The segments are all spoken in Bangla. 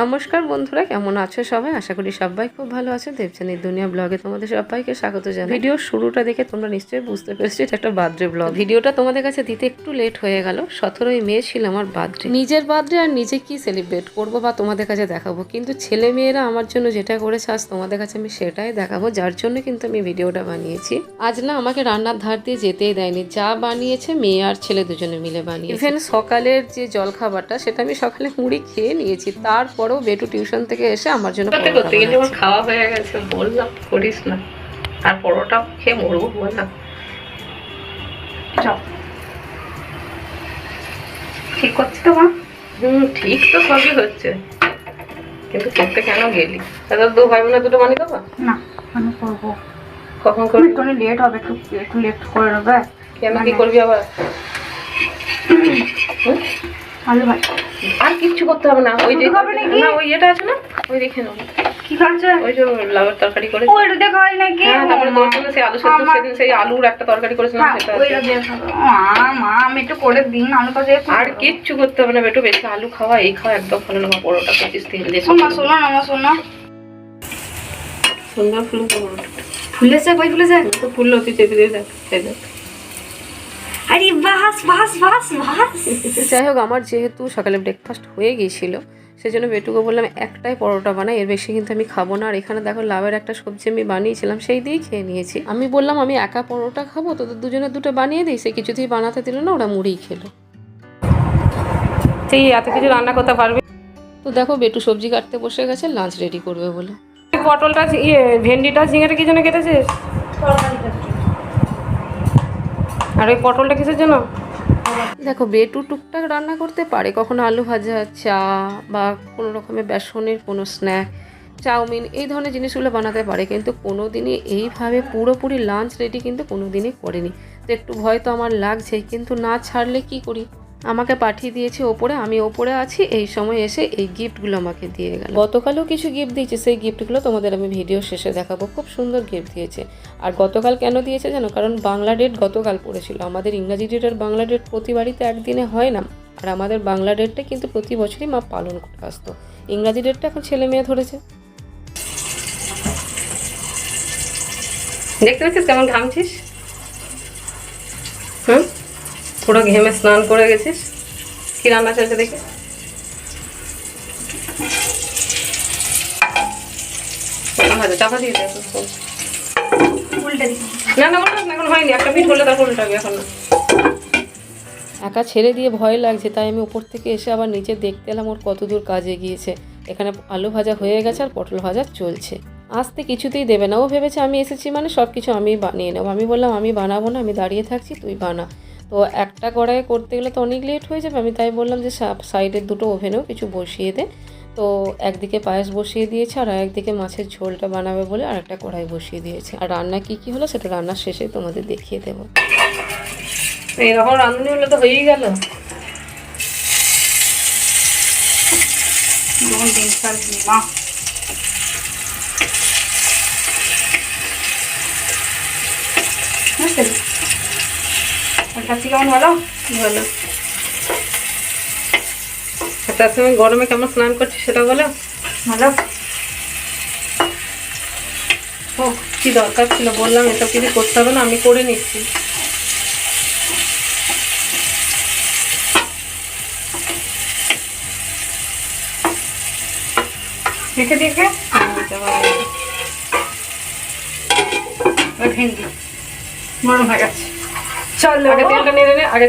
নমস্কার বন্ধুরা, কেমন আছো সবাই? আশা করি সবাই খুব ভালো আছে। দেবচানির দুনিয়া ব্লগে তোমাদের সবাইকে স্বাগত জানাই। ভিডিওর শুরুটা দেখে তোমরা নিশ্চয়ই বুঝতে পেরেছ, এটা একটা বার্থডে ব্লগ। ভিডিওটা তোমাদের কাছে দিতে একটু লেট হয়ে গেল। সতেরোই মে ছিল আমার বার্থডে নিজের বার্থডে আর নিজে কি সেলিব্রেট করব বা তোমাদের কাছে দেখাবো? কিন্তু ছেলে মেয়েরা আমার জন্য যেটা করেছে, আজ তোমাদের কাছে আমি সেটাই দেখাবো, যার জন্য কিন্তু আমি ভিডিওটা বানিয়েছি। আজ না আমাকে রান্নার ধার দিয়ে যেতেই দেয়নি। যা বানিয়েছে মেয়ে আর ছেলে দুজনে মিলে বানিয়ে ইভেন সকালের যে জলখাবারটা, সেটা আমি সকালে মুড়ি খেয়ে নিয়েছি। তারপরেও বেটু টিউশন থেকে এসে আমার জন্য করতে করতে গেলে আমার খাওয়া হয়ে গেছে বললাম করিস না। আর পরোটা খেয়ে মরবো বললাম। ঠিক করছি তো মা? হুম ঠিক তো সবই হচ্ছে। কিন্তু করতে কেন গেলি? দাদা দু ভাই বোনের দুটো বানিয়ে দেবো? না আমি করব। কখন করবি? একটু লেট হবে একটু একটু লেট করে নেবে কেন কি করবি আবার? আলু আর কিচ্ছু করতে হবে না। ওই যে না ওই এটা আছে না? ওই দেখে নাও। কি খাচ্ছে ওই যে লাউয়ের তরকারি করে দেখা হয় নাকি? হ্যাঁ তারপরে তোর জন্য সেই আলু সেদ্ধ সেদিন সেই আলুর একটা তরকারি করেছিলাম হ্যাঁ, সেটা ওইটা। মা মা আমি একটু করে দিন আলু কাছে আর কিচ্ছু করতে হবে না বেটু বেশি আলু খাওয়া এই খাওয়া একদম ভালো না পরোটা পঁচিশ তিন দিয়ে মা শোনো না মা শোনো। সুন্দর ফুল পরোটা। ফুলেছে কই ফুলেছে? তো ফুল তুই চেপে দিয়ে দেখ দেখ। আরে বাস বাস বাস বাস। যাই হোক আমার যেহেতু সকালে ব্রেকফাস্ট হয়ে গিয়েছিল সেজন্য বেটুকে বললাম একটাই পরোটা বানাই এর বেশি কিন্তু আমি খাব না। আর এখানে দেখো লাভের একটা সবজি আমি বানিয়েছিলাম সেই দিয়েই খেয়ে নিয়েছি। আমি বললাম আমি একা পরোটা খাব তোদের দুজনে দুটো বানিয়ে দিই? সে কিছুতেই বানাতে দিল না ওরা মুড়িই খেলো। তুই এত কিছু রান্না করতে পারবি? তো দেখো বেটু সবজি কাটতে বসে গেছে লাঞ্চ রেডি করবে বলে। পটলটা ইয়ে ভেন্ডিটা ঝিঙেটা কি জন্য কেটেছিস? আর ওই পটলটা কিসের জন্য? দেখো, বেটু টুকটাক রান্না করতে পারে। কখনো আলু ভাজা, চা বা কোনো রকমের বেসনের কোনো স্ন্যাক চাউমিন, এই ধরনের জিনিসগুলো বানাতে পারে। কিন্তু কোনো দিনই এইভাবে পুরোপুরি লাঞ্চ রেডি কিন্তু কোনো দিনই করেনি। তো একটু ভয় তো আমার লাগছে কিন্তু না ছাড়লে কি করি? আমাকে পাঠিয়ে দিয়েছে ওপরে আমি ওপরে আছি। এই সময় এসে এই গিফটগুলো আমাকে দিয়ে গেল। গতকালও কিছু গিফট দিয়েছে সেই গিফটগুলো তোমাদের আমি ভিডিও শেষে দেখাবো। খুব সুন্দর গিফট দিয়েছে। আর গতকাল কেন দিয়েছে জানো? কারণ বাংলা ডেট গতকাল পড়েছিল। আমাদের ইংরাজি ডেট আর বাংলা ডেট প্রতি বাড়িতে একদিনে হয় না। আর আমাদের বাংলা ডেটটা কিন্তু প্রতি বছরই মা পালন করে আসতো। ইংরাজি ডেটটা এখন ছেলে মেয়ে ধরেছে। দেখতে পাচ্ছিস কেমন ঘামছিস? হুম? পুরো ঘেমে স্নান করে গেছিস? কি রান্না চলছে দেখে। ভাজা চাপা দিয়ে না না এখন হয়নি। একটা পিঠ করলে তারপর উল্টাবি এখন। না একা ছেড়ে দিয়ে ভয় লাগছে তাই আমি উপর থেকে এসে আবার নিচে দেখতে এলাম ওর কত দূর কাজে গিয়েছে। এখানে আলু ভাজা হয়ে গেছে আর পটল ভাজা চলছে। আসতে কিছুতেই দেবে না। ও ভেবেছে আমি এসেছি মানে সব কিছু আমি বানিয়ে নেব। আমি বললাম আমি বানাবো না আমি দাঁড়িয়ে থাকছি তুই বানা। তো একটা কড়াইয়ে করতে গেলে তো অনেক লেট হয়ে যাবে। আমি তাই বললাম যে সাইডের দুটো ওভেনেও কিছু বসিয়ে দে। তো একদিকে পায়েস বসিয়ে দিয়েছে আর একদিকে মাছের ঝোলটা বানাবে বলে আর একটা কড়াই বসিয়ে দিয়েছে। আর রান্না কি কি হলো সেটা রান্নার শেষে তোমাদের দেখিয়ে দেবো। এরকম রাঁধুনি হলে তো হয়েই গেল। মা বুঝতে পেরেছি? কি কেমন ভালো? ভালো। তার সঙ্গে গরমে কেমন স্নান করছিস সেটা বলো? ভালো। ও কি দরকার ছিল? বললাম এসব কিছু করতে হবে না আমি করে নিচ্ছি। দেখে দেখে ভেন্ডি। নরম হয়ে গেছে। চল আগে তেলটা নেড়ে নে আগে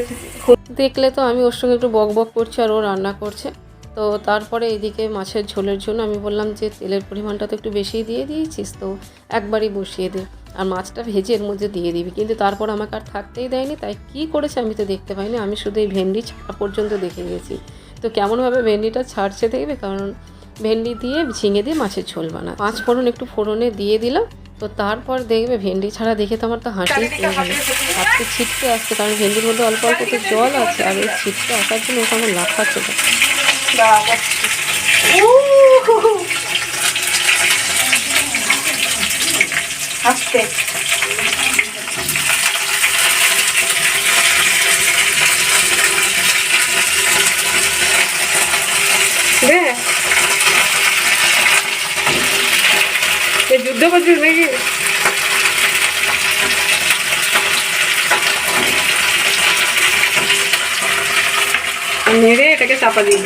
দেখলে তো আমি ওর সঙ্গে একটু বক বক করছি আর ও রান্না করছে। তো তারপরে এদিকে মাছের ঝোলের জন্য আমি বললাম যে তেলের পরিমাণটা তো একটু বেশি দিয়ে দিয়েছিস তো একবারই বসিয়ে দে। আর মাছটা ভেজে এর মধ্যে দিয়ে দিবি। কিন্তু তারপর আমাকে আর থাকতেই দেয়নি তাই কি করেছে আমি তো দেখতে পাইনি। আমি শুধু এই ভেন্ডি ছাড়া পর্যন্ত দেখে গেছি তো কেমনভাবে ভেন্ডিটা ছাড়ছে দেখবে? কারণ ভেন্ডি দিয়ে ঝিঙে দিয়ে মাছের ঝোল বানা পাঁচ ফোড়ন একটু ফোড়নে দিয়ে দিলাম। তো তারপর দেখবে ভেন্ডি ছাড়া দেখে তো আমার তো হাঁটি হাঁটতে হাতে ছিটকে আসছে কারণ ভেন্ডির মধ্যে অল্প অল্প তো জল আছে আর এই ছিটকে আসার জন্য ওটা আমার লাফা চলে আস্তে দে করছিস নাকি নেড়ে এটাকে চাপা দিয়ে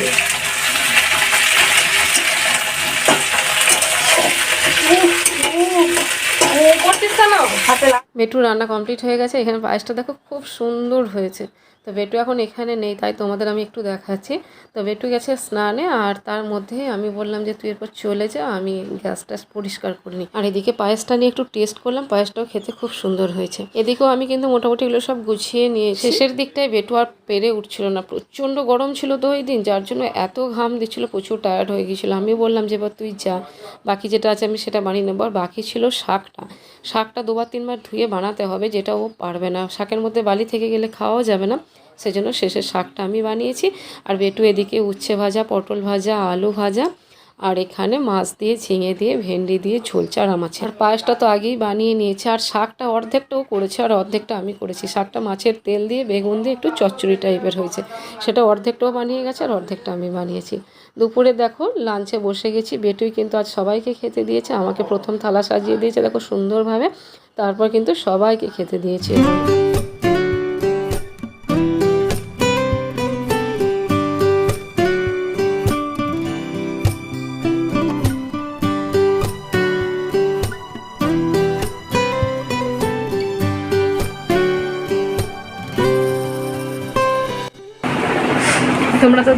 লাগ বেটু রান্না কমপ্লিট হয়ে গেছে এখানে পায়েসটা দেখো খুব সুন্দর হয়েছে তো বেটু এখন এখানে নেই তাই তোমাদের আমি একটু দেখাচ্ছি। তো বেটু গেছে স্নানে আর তার মধ্যে আমি বললাম যে তুই এরপর চলে যা আমি গ্যাস ট্যাস পরিষ্কার করিনি আর এদিকে পায়েসটা নিয়ে একটু টেস্ট করলাম পায়েসটাও খেতে খুব সুন্দর হয়েছে। এদিকেও আমি কিন্তু মোটামুটি এগুলো সব গুছিয়ে নিয়ে শেষের দিকটায় বেটু আর পেরে উঠছিল না। প্রচণ্ড গরম ছিল তো ওই দিন যার জন্য এত ঘাম দিচ্ছিল প্রচুর টায়ার্ড হয়ে গিয়েছিল। আমি বললাম যে এবার তুই যা বাকি যেটা আছে আমি সেটা বানিয়ে নেব। আর বাকি ছিল শাকটা। শাকটা দুবার তিনবার ধুয়ে বানাতে হবে যেটা ও পারবে না। শাকের মধ্যে বালি থেকে গেলে খাওয়াও যাবে না। সেজন্য শেষের শাকটা আমি বানিয়েছি। আর বেটু এদিকে উচ্ছে ভাজা, পটল ভাজা, আলু ভাজা, আর এখানে মাছ দিয়ে ঝিঙে দিয়ে, ভেন্ডি দিয়ে ঝোল চারা মাছ আর পায়েসটা তো আগেই বানিয়ে নিয়েছে। আর শাকটা অর্ধেকটাও করেছে, আর অর্ধেকটা আমি করেছি। শাকটা মাছের তেল দিয়ে বেগুন দিয়ে একটু চচ্চড়ি টাইপের হয়েছে। সেটা অর্ধেকটাও বানিয়ে গেছে, আর অর্ধেকটা আমি বানিয়েছি। দুপুরে দেখো লাঞ্চে বসে গেছি। বেটুই কিন্তু আজ সবাইকে খেতে দিয়েছে। আমাকে প্রথম থালা সাজিয়ে দিয়েছে, দেখো সুন্দরভাবে। তারপর কিন্তু সবাইকে খেতে দিয়েছে।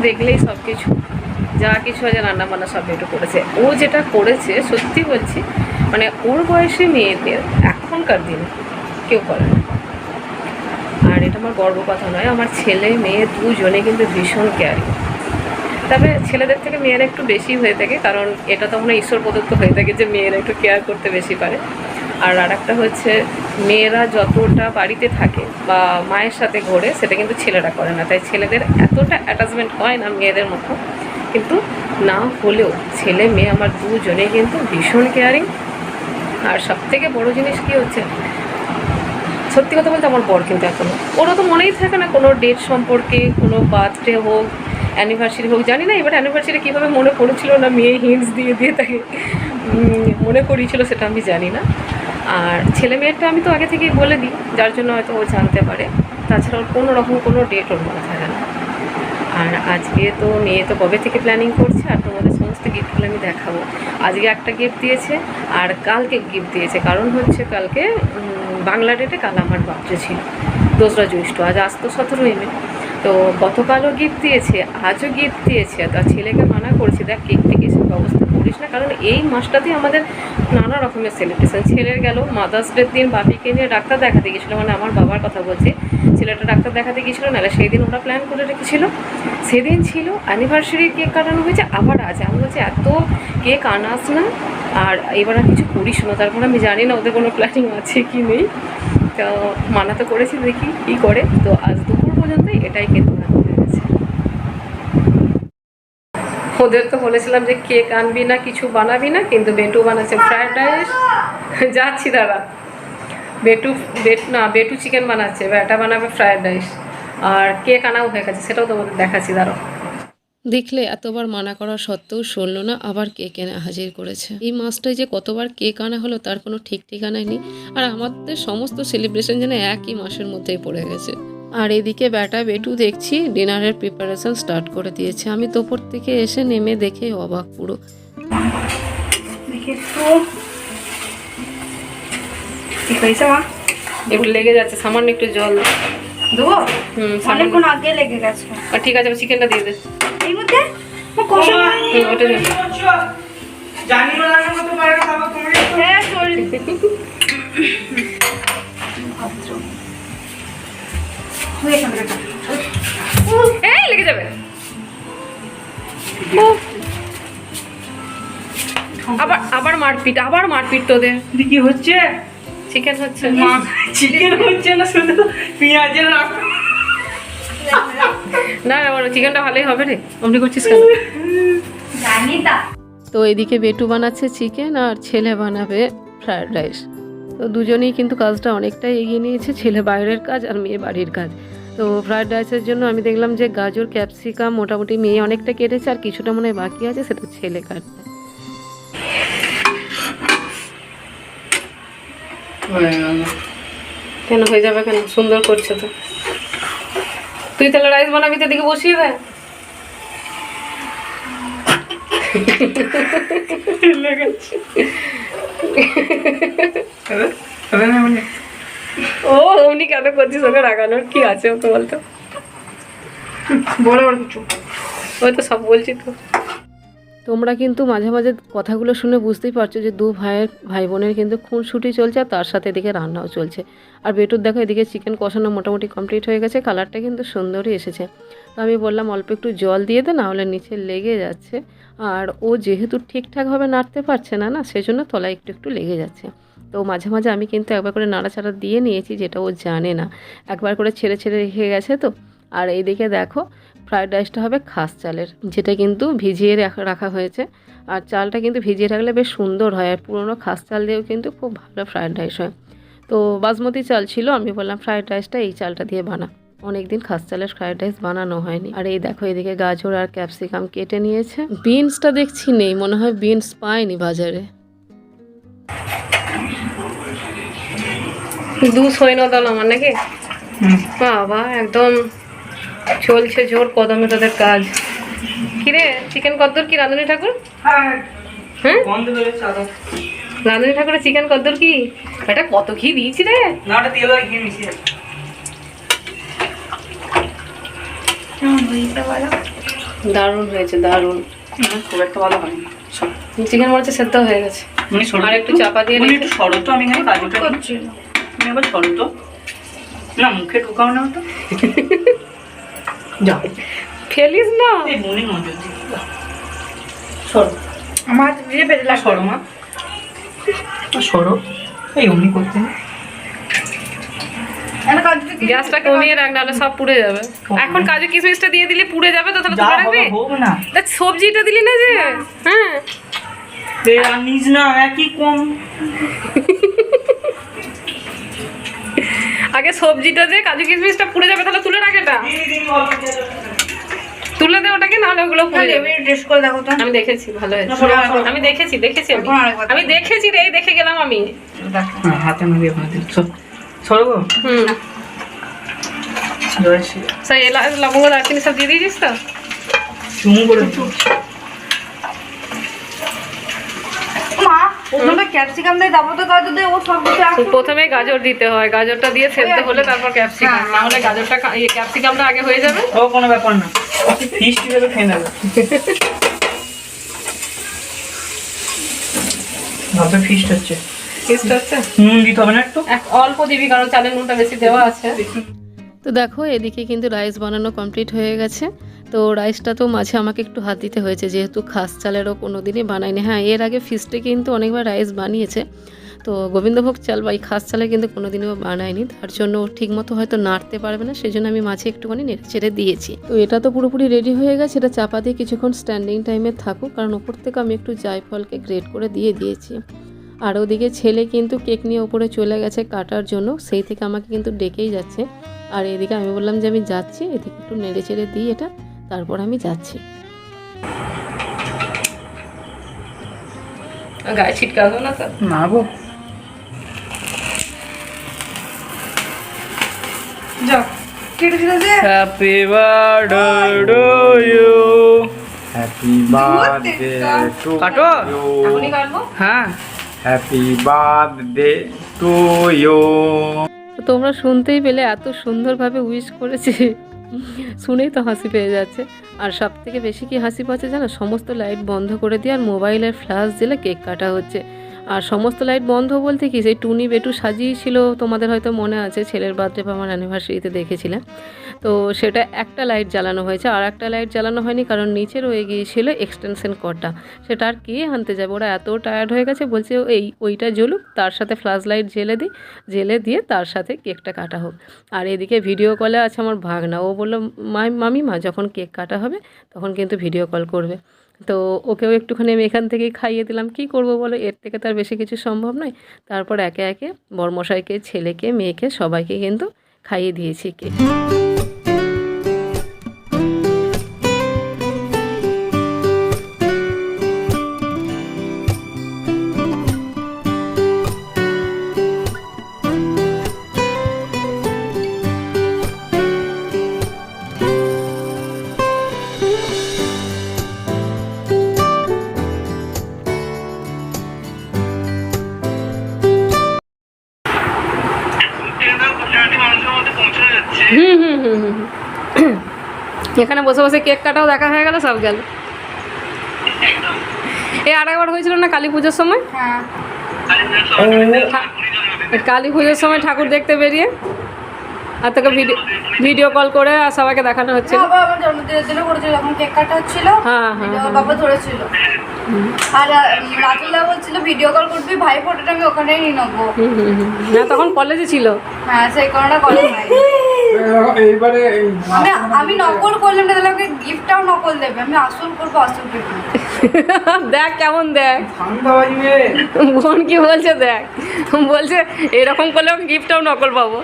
দেখলেই সব কিছু। যা কিছু আছে রান্না বান্না সব একটু করেছে। ও যেটা করেছে, সত্যি বলছি মানে ওর বয়সী মেয়েদের এখনকার দিনে কেউ করে না। আর এটা আমার গর্ব কথা নয়, আমার ছেলে মেয়ে দুজনে কিন্তু ভীষণ কেয়ারি তবে ছেলেদের থেকে মেয়েরা একটু বেশি হয়ে থাকে, কারণ এটা তো আমরা ঈশ্বর প্রদত্ত হয়ে থাকে যে মেয়েরা একটু কেয়ার করতে বেশি পারে। আর আরেকটা হচ্ছে মেয়েরা যতটা বাড়িতে থাকে বা মায়ের সাথে ঘোরে, সেটা কিন্তু ছেলেরা করে না। তাই ছেলেদের এতটা অ্যাটাচমেন্ট হয় না মেয়েদের মতো। কিন্তু না হলেও ছেলে মেয়ে আমার দুজনে কিন্তু ভীষণ কেয়ারিং আর সব থেকে বড়ো জিনিস কী হচ্ছে, সত্যি কথা বলতে আমার বর কিন্তু এখনও, ওরও তো মনেই থাকে না কোনো ডেট সম্পর্কে, কোনো বার্থডে হোক অ্যানিভার্সারি হোক, জানি না, এবার অ্যানিভার্সারি কীভাবে মনে পড়েছিল না, মেয়ে হিন্টস দিয়ে দিয়ে তাকে মনে করিয়েছিল সেটা আমি জানি না। আর ছেলে মেয়েরটা আমি তো আগে থেকেই বলে দিই, যার জন্য হয়তো ও জানতে পারে। তাছাড়া ওর কোনো রকম কোনো ডেট ওর মনে থাকে না। আর আজকে তো মেয়ে তো কবে থেকে প্ল্যানিং করছে, আর তোমাদের সমস্ত গিফটগুলো আমি দেখাবো। আজকে একটা গিফট দিয়েছে, আর কালকে গিফট দিয়েছে। কারণ হচ্ছে কালকে বাংলা ডেটে কাল আমার বার্থডে ছিল, দোসরা জ্যৈষ্ঠ। আজ আজ তো সতেরোই মে। তো গতকালও গিফট দিয়েছে, আজও গিফট দিয়েছে তার ছেলেকে মানা করছি। দেখ, কেক এসব ব্যবস্থা করিস না, কারণ এই মাসটাতেই আমাদের নানা রকমের সেলিব্রেশন ছেলের গেল মাদার্স ডের দিন, বাপিকে নিয়ে ডাক্তার দেখাতে গেছিল মানে আমার বাবার কথা বলছি। ছেলেটা ডাক্তার দেখাতে গিয়েছিল নাহলে সেই দিন ওরা প্ল্যান করে রেখেছিল। সেদিন ছিল অ্যানিভার্সারি কেক কাটানো হয়েছে, আবার আছে আমি বলছি, এত কেক আনাস না, আর এবার আর কিছু করিস না। তারপর আমি জানি না ওদের কোনো প্ল্যানিং আছে কি নেই। তো মানা তো করেছি দেখি কী করে। তো আজ পর্যন্ত এটাই কিন্তু ওদের তো বলেছিলাম যে কেক আনবি না, কিছু বানাবি না, কিন্তু বেটু বানাচ্ছে ফ্রায়েড রাইস। যাচ্ছি দাদা বেটু, বেট, না, বেটু চিকেন বানাচ্ছে ব্যাটা বানাবে ফ্রায়েড রাইস। আর কেক আনাও হয়ে গেছে, সেটাও তোমাদের দেখাচ্ছি, দাঁড়াও। দেখলে এতবার মানা করা সত্ত্বেও শুনলো না, আবার কেক এনে হাজির করেছে। এই মাসটায় যে কতবার কেক আনা হলো, তার কোনো ঠিক ঠিকানাই নেই। আর আমাদের সমস্ত সেলিব্রেশন যেন একই মাসের মধ্যেই পড়ে গেছে। আর এদিকে ব্যাটা বেটু দেখছি ডিনারের প্রিপারেশন স্টার্ট করে দিয়েছে। আমি তোপর থেকে এসে নেমে দেখে অবাক পুরো। ঠিক হয়েছে মা লেগে যাচ্ছে সামান্য একটু জল। দেবো হুম অনেকক্ষণ আগে লেগে গেছে। আর ঠিক আছে চিকেনটা দিয়ে দে। এই মধ্যে কষা হুম ওটা দে। হ্যাঁ হয়ে এটা। এই লেগে যাবে। আবার আবার মারপিট আবার মারপিট তোদের। কি হচ্ছে? চিকেন হচ্ছে। চিকেন হচ্ছে না শুধু পেঁয়াজের না না বলো চিকেনটা ভালোই হবে রে। অমনি করছিস কেন? জানি তো এদিকে বেটু বানাচ্ছে চিকেন আর ছেলে বানাবে ফ্রায়েড রাইস। তো দুজনেই কিন্তু কাজটা অনেকটাই এগিয়ে নিয়েছে ছেলে বাইরের কাজ আর মেয়ে বাড়ির কাজ। তো ফ্রায়েড রাইসের জন্য আমি দেখলাম যে গাজর ক্যাপসিকাম মোটামুটি মেয়ে অনেকটা কেটেছে আর কিছুটা মনে হয় বাকি আছে সেটা ছেলে কাটবে। কেন হয়ে যাবে কেন? সুন্দর করছে তো। তুই তাহলে রাইস বানাবি তো এদিকে বসিয়ে দে ও অমনি কেন করছিস? ওকে রাগানোর কি আছে ওকে বলতো? বলো কিছু। ওই তো সব বলছি তো। তোমরা কিন্তু মাঝে মাঝে কথাগুলো শুনে বুঝতেই পারছ যে দু ভাইয়ের ভাই বোনের কিন্তু খুনসুটি চলছে আর তার সাথে এদিকে রান্নাও চলছে। আর বেটুর দেখো এদিকে চিকেন কষানো মোটামুটি কমপ্লিট হয়ে গেছে কালারটা কিন্তু সুন্দরই এসেছে। তো আমি বললাম অল্প একটু জল দিয়ে দে না হলে নিচে লেগে যাচ্ছে। আর ও যেহেতু ঠিকঠাকভাবে নাড়তে পারছে না না সেজন্য তলায় একটু একটু লেগে যাচ্ছে। তো মাঝে মাঝে আমি কিন্তু একবার করে নাড়াচাড়া দিয়ে নিয়েছি, যেটা ও জানে না। একবার করে ছেড়ে ছেড়ে রেখে গেছে তো। আর এইদিকে দেখো ফ্রায়েড রাইসটা হবে খাস চালের, যেটা কিন্তু ভিজিয়ে রাখা- হয়েছে। আর চালটা কিন্তু ভিজিয়ে রাখলে বেশ সুন্দর হয়, আর পুরোনো খাস চাল দিয়েও কিন্তু খুব ভালো ফ্রায়েড রাইস হয়। তো বাসমতি চাল ছিল, আমি বললাম ফ্রায়েড রাইসটা এই চালটা দিয়ে বানা। অনেক দিন খাস চালের ফ্রায়েড রাইস বানানো হয়নি। আর এই দেখো এদিকে গাজর আর ক্যাপসিকাম কেটে নিয়েছে। বিনসটা দেখছি নেই, মনে হয় বিনস পাইনি বাজারে। দু সৈন্য দল আমার নাকি? বাবা একদম চলছে জোর কদমে তোদের কাজ। কিরে চিকেন কদ্দুর কি রাঁধুনি ঠাকুর? হ্যাঁ। হ্যাঁ? রাঁধুনি ঠাকুরের চিকেন কদ্দুর কি? এটা কত ঘি দিয়েছি রে? না ওটা তেল আর ঘি মিশিয়ে কেমন হয়েছে বলো? দারুণ হয়েছে দারুণ। খুব একটা ভালো হয়নি। সব চিকেন মরিচে সেদ্ধ হয়ে গেছে। উনি আর একটু চাপা দিয়ে একটু সরো তো আমি এখানে নিই। একবার তো। না মুখে ঢুকাও না ওটা। যাও। ফেলিস না। এই মনে নজর দিই সরো। আমার দিয়ে সরো মা। সরো। এই অমনি করতে কাজ গ্যাসটা কমিয়ে রাখ নাহলে সব পুড়ে যাবে। এখন কাজু কিশমিশটা দিয়ে দিলে পুড়ে যাবে তো তাহলে সবজিটা দিলি না যে? হ্যাঁ। না একই কম। আগে সবজিটা যে কাজু কিশমিশটা পুড়ে যাবে তাহলে তুলে রাখ এটা তুলে দে ওটাকে নাহলে ওগুলো পুড়ে যাবে। দেখো তো। আমি দেখেছি ভালো হয়েছে। আমি দেখেছি দেখেছি আমি। আমি দেখেছি রে এই দেখে গেলাম আমি। দেখো। হ্যাঁ হাতে মেরে ওখানে দিল সরো গো হুম। জয় শ্রী সেই এলাচ লবঙ্গ দারচিনি সব দিয়ে দিয়েছিস তো? চুমু করে মা প্রথমে ক্যাপসিকাম দেয় তারপর তো গাজর দেয় ও সব কিছু প্রথমে গাজর দিতে হয়। গাজরটা দিয়ে সেদ্ধ হলে তারপর ক্যাপসিকাম না হলে গাজরটা ক্যাপসিকামটা আগে হয়ে যাবে। ও কোনো ব্যাপার না। ফিস হিসেবে খেয়ে নেবে। ভাবতে ফিস্ট হচ্ছে। টেস্ট হচ্ছে? নুন দিতে হবে না একটু। অল্প দিবি কারণ চালের নুনটা বেশি দেওয়া আছে। তো দেখো এদিকে কিন্তু রাইস বানানো কমপ্লিট হয়ে গেছে। তো রাইসটা তো মাঝে আমাকে একটু হাত দিতে হয়েছে, যেহেতু খাস চালেরও কোনো দিনই বানায়নি হ্যাঁ এর আগে ফিস্টে কিন্তু অনেকবার রাইস বানিয়েছে। তো গোবিন্দভোগ চাল বা এই খাস চালে কিন্তু কোনো দিনও বানায়নি তার জন্য ঠিকমতো হয়তো নাড়তে পারবে না সেই জন্য আমি মাঝে একটুখানি নেড়ে ছেড়ে দিয়েছি। তো এটা তো পুরোপুরি রেডি হয়ে গেছে, এটা চাপা দিয়ে কিছুক্ষণ স্ট্যান্ডিং টাইমে থাকুক, কারণ ওপর থেকে আমি একটু জায়ফলকে গ্রেট করে দিয়ে দিয়েছি। আর ওদিকে ছেলে কিন্তু কেক নিয়ে ওপরে চলে গেছে কাটার জন্য, সেই থেকে আমাকে কিন্তু ডেকেই যাচ্ছে। আর এদিকে আমি বললাম যে আমি যাচ্ছি, এদিকে একটু নেড়ে চেড়ে দিই এটা। তারপর আমি যাচ্ছি। গায়ে ছিটকাবো না তো? না গো। যাও কেটে ফেলে দে happy birthday to you Happy birthday to কাটো। এখনই কাটবো? হ্যাঁ। Happy birthday to you. তোমরা শুনতেই পেলে এত সুন্দরভাবে উইশ করেছে। শুনেই তো হাসি পেয়ে যাচ্ছে। আর সব থেকে বেশি কি হাসি পাচ্ছে জানো? সমস্ত লাইট বন্ধ করে দিয়ে আর মোবাইলের ফ্ল্যাশ দিলে কেক কাটা হচ্ছে। আর সমস্ত লাইট বন্ধ বলতে কি, সেই টুনি বেটু সাজিয়েছিল, তোমাদের হয়তো মনে আছে, ছেলের বার্থডে বা আমার অ্যানিভার্সারিতে দেখেছিলে তো সেটা একটা লাইট জ্বালানো হয়েছে, আর একটা লাইট জ্বালানো হয়নি কারণ নিচে রয়ে গিয়েছিল এক্সটেনশন কর্ডটা সেটা আর কে আনতে যাবে? ওরা এত টায়ার্ড হয়ে গেছে, বলছে, এই, ওইটা জ্বলুক, তার সাথে ফ্ল্যাশ লাইট জেলে দিই জেলে দিয়ে তার সাথে কেকটা কাটা হোক। আর এদিকে ভিডিও কলে আছে আমার ভাগনা, ও বলল মামিমা, যখন কেক কাটা হবে, তখন কিন্তু ভিডিও কল করবে। তো ওকেও একটুখানি আমি এখান থেকেই খাইয়ে দিলাম। কি করব বলো? এর থেকে তার বেশি কিছু সম্ভব নয়। তারপর একে একে বর্মশাইকে, ছেলেকে, মেয়েকে সবাইকে কিন্তু খাইয়ে দিয়েছি কেক। এখানে বসে বসে কেক কাটাও দেখা হয়ে গেল সব গেল। এই আর একবার হয়েছিল না কালী পুজোর সময়? হ্যাঁ। কালী পুজোর সময় ঠাকুর দেখতে বেরিয়ে আর তোকে ভিডিও ভিডিও কল করে আর সবাইকে দেখানো কাটা হ্যাঁ, হ্যাঁ, হ্যাঁ। বাবা ধরেছিল। আর রাতুল্লাহ বলছিল ভিডিও কল করবি ভাই ফটোটা আমি ওখানেই নিয়ে নেব। না তখন কলেজে ছিল। হ্যাঁ সেই কারণে কল নাই এইবারে আমি আমি নকল করলাম না তাহলে আমাকে গিফটটাও নকল দেবে। আমি আসল করব আসল গিফট দেখ কেমন দেখ। ঠান্ডা বাজবে। বোন কি বলছে দেখ। বলছে এরকম করলে গিফটটাও নকল পাবো।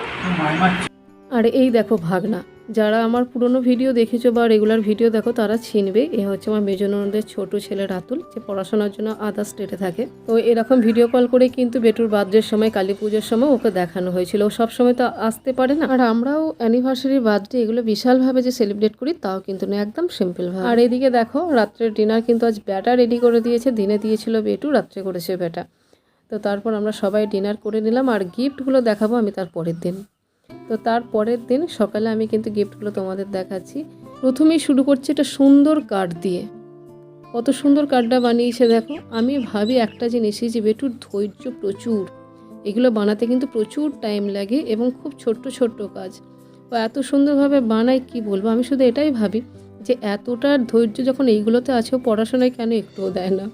আর এই দেখো ভাগনা যারা আমার পুরনো ভিডিও দেখেছ বা রেগুলার ভিডিও দেখো, তারা চিনবে, এ হচ্ছে আমার মেজননদের ছোট ছেলে রাতুল, যে পড়াশোনার জন্য আদার স্টেটে থাকে। তো এরকম ভিডিও কল করে কিন্তু বেটুর বার্থডের সময়, কালী পুজোর সময় ওকে দেখানো হয়েছিল। ও সবসময় তো আসতে পারে না। আর আমরাও অ্যানিভার্সারি বার্থডে এগুলো বিশালভাবে যে সেলিব্রেট করি, তাও কিন্তু না একদম সিম্পল ভাবে। আর এদিকে দেখো, রাত্রের ডিনার কিন্তু আজ ব্যাটা রেডি করে দিয়েছে, দিনে দিয়েছিল বেটু, রাত্রে করেছে ব্যাটা। তো তারপর আমরা সবাই ডিনার করে নিলাম, আর গিফটগুলো দেখাবো আমি তার পরের দিন। তো তার পরের দিন সকালে আমি কিন্তু গিফটগুলো তোমাদের দেখাচ্ছি। প্রথমেই শুরু করছি একটা সুন্দর কার্ড দিয়ে। কত সুন্দর কার্ডটা বানিয়েছে দেখো। আমি ভাবি একটা জিনিসই যে বেটুর ধৈর্য প্রচুর। এগুলো বানাতে কিন্তু প্রচুর টাইম লাগে এবং খুব ছোট্ট ছোট্ট কাজ। ও এত সুন্দরভাবে বানায় কি বলব? আমি শুধু এটাই ভাবি যে এতটা ধৈর্য যখন এইগুলোতে আছে পড়াশোনায় কেন একটুও দেয় না?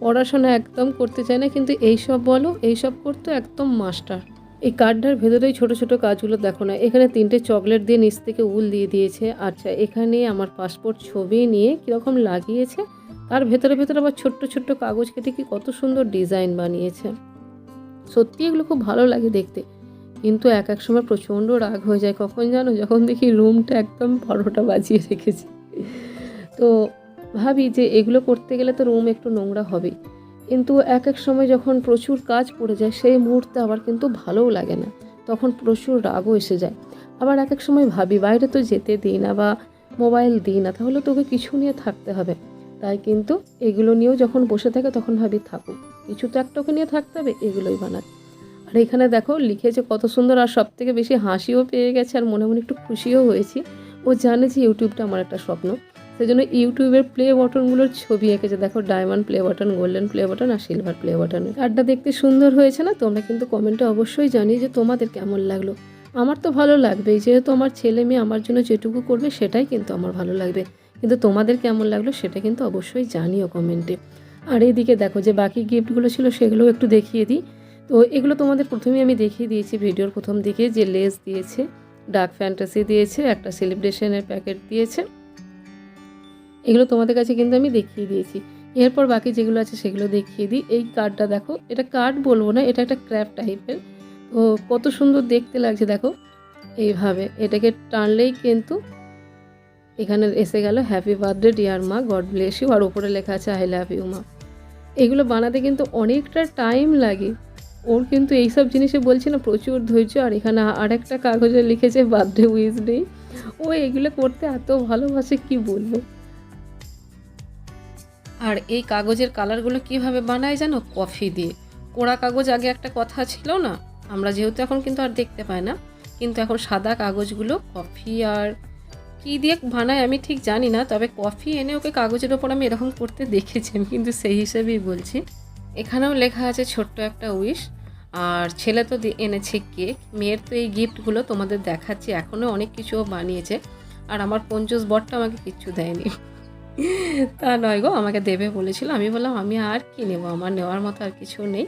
পড়াশোনা একদম করতে চায় না, কিন্তু এইসব বলো, এইসব করতে একদম মাস্টার এই কার্ডটার ভেতরেই ছোট ছোট কাজগুলো দেখো না। এখানে তিনটে চকলেট দিয়ে নিচ থেকে উল দিয়ে দিয়েছে। আচ্ছা এখানে আমার পাসপোর্ট ছবি নিয়ে কীরকম লাগিয়েছে? তার ভেতরে ভেতরে আবার ছোট্ট ছোট্ট কাগজ কেটে কি কত সুন্দর ডিজাইন বানিয়েছে। সত্যি এগুলো খুব ভালো লাগে দেখতে। কিন্তু এক এক সময় প্রচণ্ড রাগ হয়ে যায়। কখন জানো? যখন দেখি রুমটা একদম পরোটা বাজিয়ে রেখেছি। তো ভাবি যে এগুলো করতে গেলে তো রুম একটু নোংরা হবেই। কিন্তু এক এক সময় যখন প্রচুর কাজ পড়ে যায়, সেই মুহূর্তে আবার কিন্তু ভালোও লাগে না। তখন প্রচুর রাগও এসে যায়। আবার এক এক সময় ভাবি, বাইরে তো যেতে দিই না বা মোবাইল দিই না, তাহলে তোকে কিছু নিয়ে থাকতে হবে। তাই কিন্তু এগুলো নিয়েও যখন বসে থাকে, তখন ভাবি, থাকুক, কিছু তো একটা ওকে নিয়ে থাকতে হবে, এগুলোই বানাক। আর এখানে দেখো, লিখেছে কত সুন্দর আর সব থেকে বেশি হাসিও পেয়ে গেছে, আর মনে মনে একটু খুশিও হয়েছি। ও জানে যে ইউটিউবটা আমার একটা স্বপ্ন। সেই জন্য ইউটিউবের প্লে বটনগুলোর ছবি এঁকেছে। দেখো diamond play button golden play button আর সিলভার প্লে বাটন কার্ডটা দেখতে সুন্দর হয়েছে না? তোমরা কিন্তু কমেন্টে অবশ্যই জানিয়ে যে তোমাদের কেমন লাগল। আমার তো ভালো লাগবেই, যেহেতু আমার ছেলে মেয়ে আমার জন্য যেটুকু করবে সেটাই কিন্তু আমার ভালো লাগবে। কিন্তু তোমাদের কেমন লাগল সেটা কিন্তু অবশ্যই জানিও কমেন্টে। আর এইদিকে দেখো, যে বাকি গিফটগুলো ছিল সেগুলোও একটু দেখিয়ে দিই। তো এগুলো তোমাদের প্রথমেই আমি দেখিয়ে দিয়েছি ভিডিওর প্রথম দিকে, যে লেস দিয়েছে ডার্ক ফ্যান্টাসি দিয়েছে, একটা সেলিব্রেশনের প্যাকেট দিয়েছে। এগুলো তোমাদের কাছে কিন্তু আমি দেখিয়ে দিয়েছি। এরপর বাকি যেগুলো আছে সেগুলো দেখিয়ে দিই। এই কার্ডটা দেখো, এটা কার্ড বলব না, এটা একটা ক্র্যাপ টাইপের তো কত সুন্দর দেখতে লাগছে দেখো। এইভাবে, এটাকে টানলেই কিন্তু এখানে এসে গেল হ্যাপি বার্থডে ডিয়ার মা গড ব্লেস ইউ আর ওপরে লেখা আছে আই লাভ ইউ মা। এগুলো বানাতে কিন্তু অনেকটা টাইম লাগে। ওর কিন্তু এইসব জিনিসে বলছে না, প্রচুর ধৈর্য। আর এখানে আরেকটা কাগজে লিখেছে বার্থডে উইজ ডে ও এগুলো করতে এত ভালোবাসে, কি বলব? আর এই কাগজের কালারগুলো কীভাবে বানায় জানো? কফি দিয়ে। কোড়া কাগজ আগে একটা কথা ছিল না? আমরা যেহেতু এখন কিন্তু আর দেখতে পাই না, কিন্তু এখন সাদা কাগজগুলো কফি আর কী দিয়ে বানায় আমি ঠিক জানি না, তবে কফি এনে ওকে কাগজের ওপর আমি এরকম করতে দেখেছি, আমি কিন্তু সেই হিসেবেই বলছি। এখানেও লেখা আছে ছোট্ট একটা উইশ, আর ছেলে তো এনেছে কেক, মেয়ের তো এই গিফটগুলো তোমাদের দেখাচ্ছি এখনও অনেক কিছুও বানিয়েছে, আর আমার পঞ্চশ বরটা আমাকে কিচ্ছু দেয়নি। তা নয় গো, আমাকে দেবে বলেছিল। আমি বললাম, আমি আর কি নেব? আমার নেওয়ার মতো আর কিছু নেই।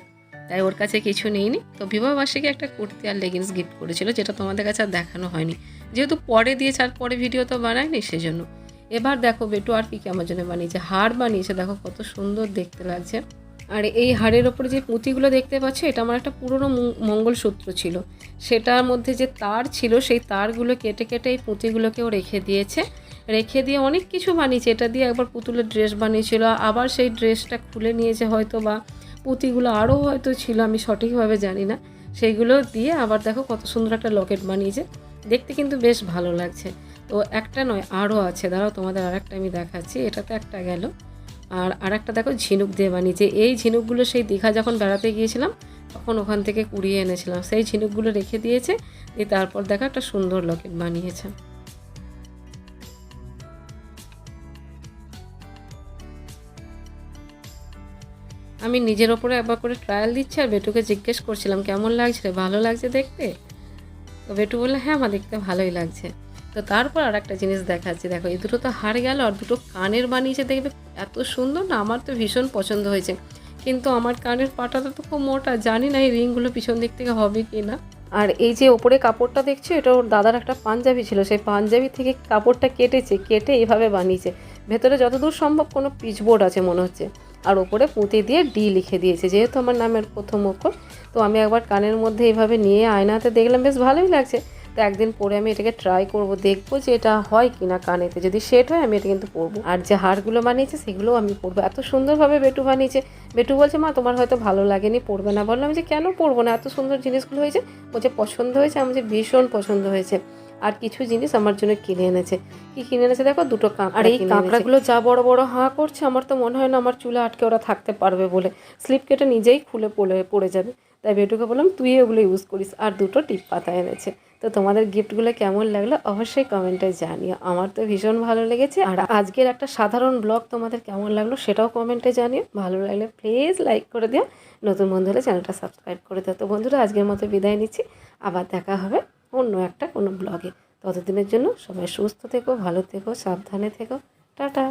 তাই ওর কাছে কিছু নেইনি। তো বিবাহবার্ষিকী একটা কুর্তি আর লেগিংস গিফট করেছিল, যেটা তোমাদের কাছে আর দেখানো হয়নি। যেহেতু পরে দিয়েছে, আর পরে ভিডিও তো বানায়নি, সেজন্য। এবার দেখো, বেটু আর কি কি আমার জন্য বানিয়েছে হাড় বানিয়েছে। দেখো কত সুন্দর দেখতে লাগছে। আর এই হাড়ের ওপরে যে পুঁতিগুলো দেখতে পাচ্ছ, এটা আমার একটা পুরনো মঙ্গলসূত্র ছিল। সেটার মধ্যে যে তার ছিল, সেই তারগুলো কেটে কেটে এই পুঁতিগুলোকেও রেখে দিয়েছে। রেখে দিয়ে অনেক কিছু বানিয়েছে। এটা দিয়ে একবার পুতুলের ড্রেস বানিয়েছিল। আবার সেই ড্রেসটা খুলে নিয়েছে হয়তো বা পুঁতিগুলো আরও হয়তো ছিল, আমি সঠিকভাবে জানি না। সেইগুলো দিয়ে আবার দেখো কত সুন্দর একটা লকেট বানিয়েছে। দেখতে কিন্তু বেশ ভালো লাগছে। তো একটা নয় আরও আছে। দাঁড়াও, তোমাদের আর একটা আমি দেখাচ্ছি। এটাতে একটা গেল। আর আরেকটা দেখো, ঝিনুক দিয়ে বানিয়েছে। এই ঝিনুকগুলো সেই দীঘা যখন বেড়াতে গিয়েছিলাম, তখন ওখান থেকে কুড়িয়ে এনেছিলাম। সেই ঝিনুকগুলো রেখে দিয়েছে। দিয়ে তারপর দেখো একটা সুন্দর লকেট বানিয়েছে। আমি নিজের ওপরে একবার করে ট্রায়াল দিচ্ছি আর বেটুকে জিজ্ঞেস করছিলাম, কেমন লাগছে ভালো লাগছে দেখতে? তো বেটু বলল হ্যাঁ আমার দেখতে ভালোই লাগছে। তো তারপর আর একটা জিনিস দেখাচ্ছি। দেখো, এই দুটো তো হার গেল আর দুটো কানের বানিয়েছে দেখবে, এত সুন্দর না? আমার তো ভীষণ পছন্দ হয়েছে। কিন্তু আমার কানের পাটাটা তো খুব মোটা, জানি না এই রিংগুলো পিছন দিক থেকে হবে কি না। আর এই যে ওপরে কাপড়টা দেখছ, এটা ওর দাদার একটা পাঞ্জাবি ছিল। সেই পাঞ্জাবি থেকে কাপড়টা কেটেছে, কেটে এইভাবে বানিয়েছে। ভেতরে যতদূর সম্ভব কোনো পিচবোর্ড আছে মনে হচ্ছে। আর ওপরে পুঁতে দিয়ে ডি লিখে দিয়েছে, যেহেতু আমার নামের প্রথম অক্ষর তো আমি একবার কানের মধ্যে এইভাবে নিয়ে আয়নাতে দেখলাম, বেশ ভালোই লাগছে। তো একদিন পরে আমি এটাকে ট্রাই করব, দেখব যে এটা হয় কি না কানেতে। যদি সেট হয়, আমি এটা কিন্তু পরবো। আর যে হারগুলো বানিয়েছে, সেগুলোও আমি পরবো। এত সুন্দরভাবে বেটু বানিয়েছে। বেটু বলছে, মা, তোমার হয়তো ভালো লাগেনি পড়বে না। বললাম যে, কেন পরবো না? এত সুন্দর জিনিসগুলো হয়েছে। বলছে, পছন্দ হয়েছে? আমার যে ভীষণ পছন্দ হয়েছে। আর কিছু জিনিস আমার জন্য কিনে এনেছে। কি কিনে এনেছে দেখো? দুটো কাঁকড়া আর এই কাঁকড়াগুলো যা বড় বড় হাঁ করছে আমার তো মনে হয় না আমার চুলে আটকে ওরা থাকতে পারবে বলে। স্লিপ কেটে নিজেই খুলে পড়ে পড়ে যাবে। তাই বেটুকে বললাম তুই এগুলো ইউজ করিস। আর দুটো টিপ পাতা এনেছে। তো তোমাদের গিফটগুলো কেমন লাগল অবশ্যই কমেন্টে জানিও। আমার তো ভীষণ ভালো লেগেছে। আর আজকের একটা সাধারণ ব্লগ তোমাদের কেমন লাগল সেটাও কমেন্টে জানিও। ভালো লাগলে প্লিজ লাইক করে দিও। নতুন বন্ধু হলে চ্যানেলটা সাবস্ক্রাইব করে দিও। তো বন্ধুরা আজকের মতো বিদায় নিচ্ছি। আবার দেখা হবে অন্য একটা কোনো ব্লগে ততদিনের জন্য সবাই সুস্থ থেকো ভালো থেকো সাবধানে থেকো। টাটা।